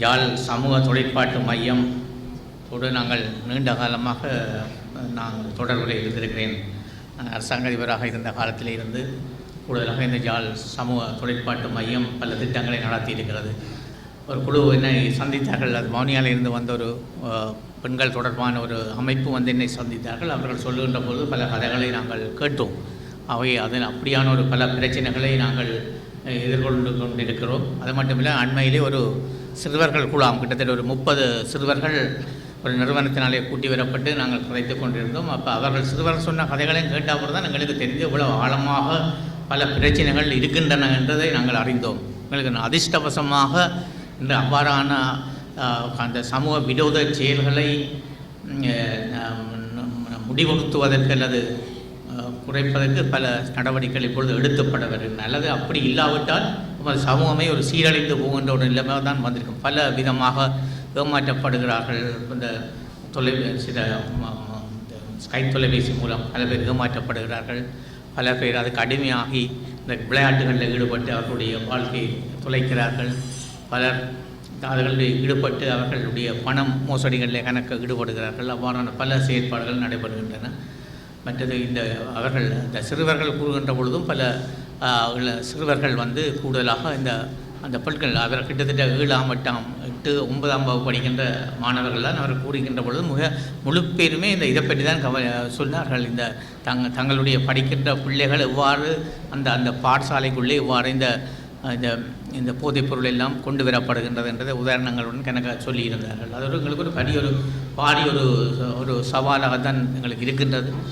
ஜால் சமூக தொழிற்பாட்டு மையம் ஓடு நாங்கள் நீண்ட காலமாக நான் தொடர்பில் இருந்திருக்கிறேன். அரசாங்க அதிபராக இருந்த காலத்தில் இருந்து கூடுதலாக இந்த ஜால் சமூக தொழிற்பாட்டு மையம் பல திட்டங்களை நடத்தி இருக்கிறது ஒரு குழு என்னை சந்தித்தார்கள். அது மௌனியாவில் இருந்து வந்த ஒரு பெண்கள் தொடர்பான ஒரு அமைப்பு வந்து என்னை சந்தித்தார்கள். அவர்கள் சொல்லுகின்ற போது பல கதைகளை நாங்கள் கேட்டோம். அவை அதில் அப்படியான ஒரு பல பிரச்சனைகளை நாங்கள் எதிர்கொண்டு கொண்டிருக்கிறோம். அது மட்டுமில்லை அண்மையிலே ஒரு சிறுவர்கள் குழாம் கிட்டத்தட்ட ஒரு முப்பது சிறுவர்கள் ஒரு நிறுவனத்தினாலே கூட்டி வரப்பட்டு நாங்கள் கதைத்து கொண்டிருந்தோம். அப்போ அவர்கள் சிறுவர் சொன்ன கதைகளையும் கேட்டால் தான் எங்களுக்கு தெரிந்து இவ்வளோ ஆழமாக பல பிரச்சனைகள் இருக்கின்றன என்றதை நாங்கள் அறிந்தோம். எங்களுக்கு அதிர்ஷ்டவசமாக இந்த அவ்வாறான அந்த சமூக விரோத செயல்களை முடிவகுத்துவதற்கு அல்லது குறைப்பதற்கு பல நடவடிக்கைகள் இப்பொழுது எடுத்துப்பட வருகின்றன. அல்லது அப்படி இல்லாவிட்டால் நமது சமூகமே ஒரு சீரழிந்து போகின்ற ஒரு நிலைமை தான் வந்திருக்கும். பல விதமாக ஏமாற்றப்படுகிறார்கள் இந்த தொலை சில இந்த ஸ்கை தொலைபேசி மூலம் பல பேர் ஏமாற்றப்படுகிறார்கள். பல பேர் அதுக்கு அடிமையாகி இந்த விளையாட்டுகளில் ஈடுபட்டு அவர்களுடைய வாழ்க்கையை தொலைக்கிறார்கள். பலர் அவர்களுடைய ஈடுபட்டு அவர்களுடைய பணம் மோசடிகளில் கணக்கு ஈடுபடுகிறார்கள். அவ்வாறான பல செயற்பாடுகள் நடைபெறுகின்றன. மற்றது இந்த அவர்கள் இந்த சிறுவர்கள் கூறுகின்ற பொழுதும் பல சிறுவர்கள் வந்து கூடுதலாக இந்த அந்த பல்கள் அவர் கிட்டத்தட்ட ஏழாம் எட்டாம் எட்டு ஒன்பதாம் வகுப்பு படிக்கின்ற மாணவர்கள் தான் அவர் கூறுகின்ற பொழுது மிக முழு பேருமே இந்த இதை பற்றி தான் கவ சொன்னார்கள். இந்த தங்க தங்களுடைய படிக்கின்ற பிள்ளைகள் எவ்வாறு அந்த அந்த பாடசாலைக்குள்ளே இவ்வாறு இந்த இந்த இந்த போதைப் பொருள் எல்லாம் கொண்டு வரப்படுகின்றது என்றதை உதாரணங்களுடன் கணக்க சொல்லியிருந்தார்கள். அது ஒரு எங்களுக்கு ஒரு பெரிய ஒரு பாரிய ஒரு ஒரு சவாலாக தான் எங்களுக்கு இருக்கின்றது.